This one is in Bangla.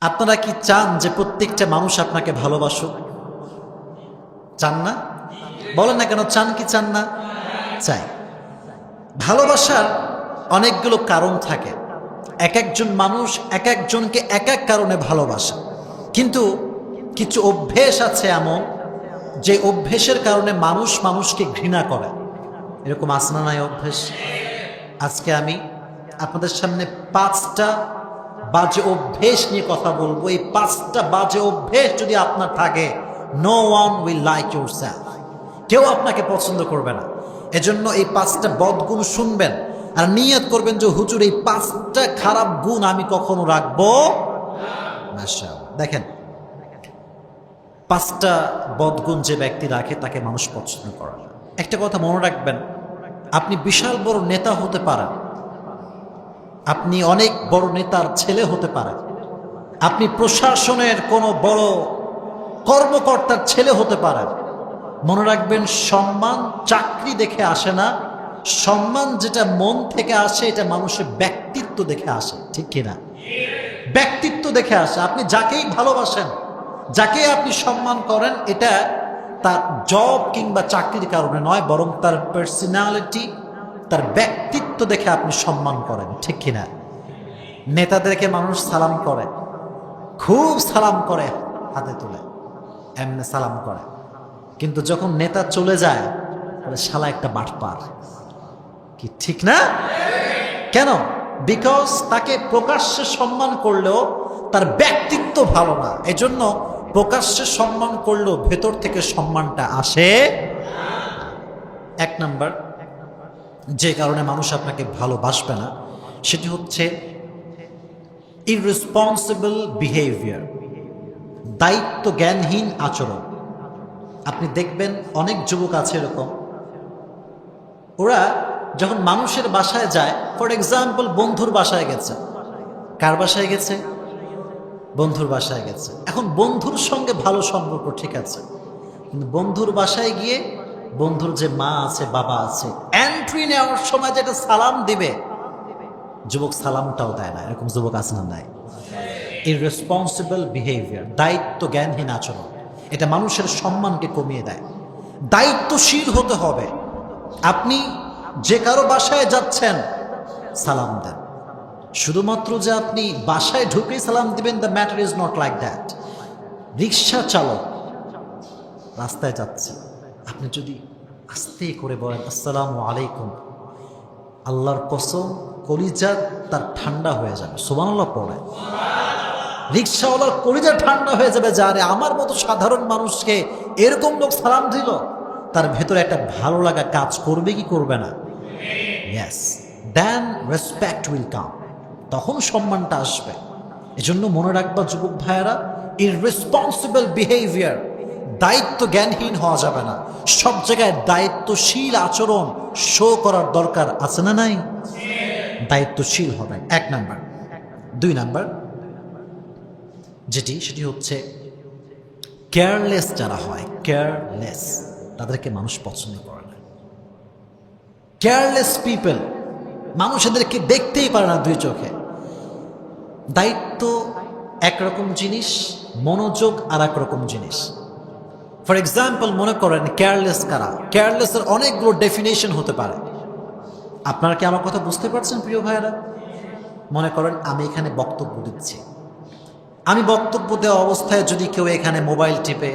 আপনারা কি চান যে প্রত্যেকটা মানুষ আপনাকে ভালোবাসুক? চান না? বলেন না কেন, চান কি চান না? চাই। ভালোবাসার অনেকগুলো কারণ থাকে। এক একজন মানুষ এক একজনকে এক এক কারণে ভালোবাসে। কিন্তু কিছু অভ্যেস আছে এমন যে অভ্যেসের কারণে মানুষ মানুষকে ঘৃণা করে। এরকম আসনা নাই অভ্যেস? আজকে আমি আপনাদের সামনে পাঁচটা বাজে অভ্যেস নিয়ে কথা বলব। এই পাঁচটা বাজে অভ্যেস যদি আপনার থাকে no one will like yourself কেউ আপনাকে পছন্দ করবে না। এজন্য এই পাঁচটা বদগুণ শুনবেন আর নিয়ত করবেন যে, হুজুর, এই পাঁচটা খারাপ গুণ আমি কখনো রাখব। দেখেন, পাঁচটা বদগুণ যে ব্যক্তি রাখে, তাকে মানুষ পছন্দ করে একটা কথা মনে রাখবেন, আপনি বিশাল বড় নেতা হতে পারেন আপনি অনেক বড় নেতার ছেলে হতে পারেন। আপনি প্রশাসনের কোনো বড় কর্মকর্তার ছেলে হতে পারেন। মনে রাখবেন, সম্মান চাকরি দেখে আসে না। সম্মান যেটা মন থেকে আসে, এটা মানুষের ব্যক্তিত্ব দেখে আসে, ঠিক কিনা? ব্যক্তিত্ব দেখে আসে। আপনি যাকেই ভালোবাসেন যাকে আপনি সম্মান করেন, এটা তার জব কিংবা চাকরির কারণে নয়, বরং তার পার্সোনালিটি তার ব্যক্তিত্ব দেখে আপনি সম্মান করেন, ঠিক কিনা? নেতাদেরকে মানুষ সালাম করে, খুব সালাম করে হাতে তুলে, এমনি সালাম করে। কিন্তু যখন নেতা চলে যায়, তাহলে শালা একটা বাটপার। কি ঠিক না? কেন? বিকজ তাকে প্রকাশ্যে সম্মান করলেও তার ব্যক্তিত্ব ভালো না। এজন্য প্রকাশ্যে সম্মান করলেও ভেতর থেকে সম্মানটা আসে এক নাম্বার। যে কারণে মানুষ আপনাকে ভালোবাসবে না, সেটি হচ্ছে ইররেসপন্সিবল বিহেভিয়ার দায়িত্ব জ্ঞানহীন আচরণ। আপনি দেখবেন অনেক যুবক আছে এরকম। ওরা যখন মানুষের বাসায় যায় ফর এক্সাম্পল বন্ধুর বাসায় গেছে। কার বাসায় গেছে? বন্ধুর বাসায় গেছে। এখন বন্ধুর সঙ্গে ভালো সম্পর্ক ঠিক আছে, কিন্তু বন্ধুর বাসায় গিয়ে বন্ধুর যে মা আছে, বাবা আছে এন্ট্রি নেওয়ার সময় যেটা সালাম দিবে। যুবক সালামটাও দেয় না, এরকম যুবক আছে না নাই? ইররেসপন্সিবল বিহেভিয়ার দায়িত্ব জ্ঞানহীন আচরণ, এটা মানুষের সম্মানকে কমিয়ে দেয়। দায়িত্বশীল হতে হবে। আপনি যে কারও বাসায় যাচ্ছেন, সালাম দেন। শুধুমাত্র যে আপনি বাসায় ঢুকেই সালাম দিবেন the matter is not like that রিক্সা চালক, রাস্তায় যাচ্ছে। আপনি যদি আস্তে করে বলেন, আসসালামু আলাইকুম। আল্লাহর কসম, কলিজা তার ঠান্ডা হয়ে যাবে। সোমানাল্লাহ পড়ে। রিক্সাওয়ালার কলিজা ঠান্ডা হয়ে যাবে যে আরে আমার মতো সাধারণ মানুষকে এরকম লোক সালাম দিল, তার ভেতরে একটা ভালো লাগা কাজ করবে কি করবে না? Yes then respect will come তখন সম্মানটা আসবে। এজন্য মনে রাখবা, যুবক ভাইয়েরা ইররেসপন্সিবল বিহেভিয়ার দায়িত্ব জ্ঞানহীন হওয়া যাবে না। সব জায়গায় দায়িত্বশীল আচরণ শো করার দরকার আছে না নাই? দায়িত্বশীল হবে। এক নাম্বার। দুই নাম্বার, যেটি, সেটি হচ্ছে কেয়ারলেস যারা হয় কেয়ারলেস তাদেরকে মানুষ পছন্দ করে না। কেয়ারলেস পিপল মানুষ এদেরকে দেখতেই পারে না দুই চোখে। দায়িত্ব একরকম জিনিস, মনোযোগ আর রকম জিনিস। ফর এক্সাম্পল মনে করেন কেয়ারলেস কারা? কেয়ারলেসের অনেকগুলো ডেফিনেশন হতে পারে। আপনারা কি আমার কথা বুঝতে পারছেন, প্রিয় ভাইয়েরা? মনে করেন, আমি এখানে বক্তব্য দিচ্ছি। আমি বক্তব্য দেওয়া অবস্থায় যদি কেউ এখানে মোবাইল টিপে